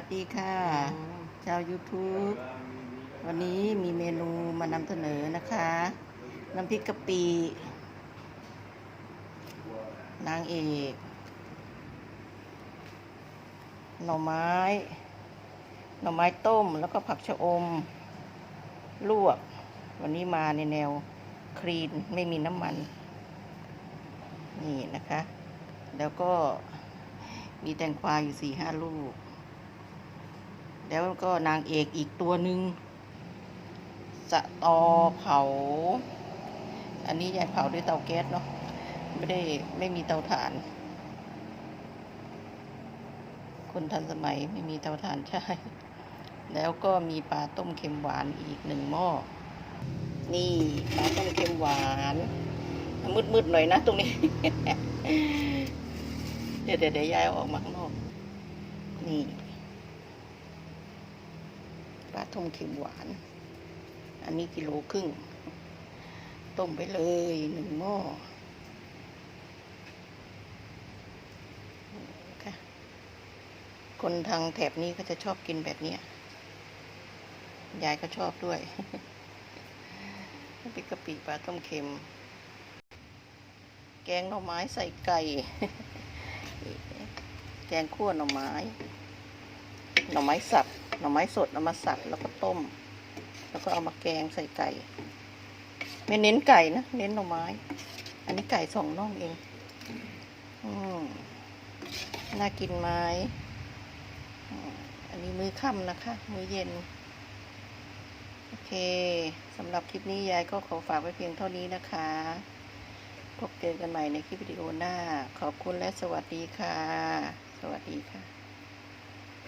วัสดีค่ะ ชาว YouTube วันนี้มีเมนูมานำเสนอนะคะ น้ำพริกกะปินางเอกหน่อไม้ หน่อไม้ต้มแล้วก็ผักชะอม ลวก วันนี้มาในแนวคลีนไม่มีน้ำมัน นี่นะคะ แล้วก็มีแตงกวาอยู่สี่ห้าลูก แล้วก็นางเอกอีกตัวหนึ่งสะตอเผา อันนี้ยายเผาด้วยเตาแก๊สเนาะไม่ได้ไม่มีเตาถ่าน คนทันสมัยไม่มีเตาถ่านใช่ แล้วก็มีปลาต้มเค็มหวานอีกหนึ่งหม้อ นี่ปลาต้มเค็มหวานมืดๆหน่อยนะตรงนี้ เดี๋ยวเดี๋ยวยายเอาออกมาข้างนอก นี่ ปลาต้มเค็มหวาน อันนี้กิโลครึ่ง ต้มไปเลยหนึ่งหม้อคนทางแถบนี้ก็จะชอบกินแบบเนี้ยยายก็ชอบด้วยน้ำพริกกะปิปลาต้มเค็ม แกงหน่อไม้ใส่ไก่ แกงคั่วหน่อไม้ หน่อไม้สับ หน่อไม้สดเอามาสับแล้วก็ต้ม แล้วก็เอามาแกงใส่ไก่ ไม่เน้นไก่นะ เน้นหน่อไม้ อันนี้ไก่สองน่องเอง อืมน่ากินไหมอันนี้มือค่ำนะคะ มือเย็น โอเคสำหรับคลิปนี้ยายก็ขอฝากไว้เพียงเท่านี้นะคะ พบเจอกันใหม่ในคลิปวิดีโอหน้า ขอบคุณและสวัสดีค่ะ สวัสดีค่ะ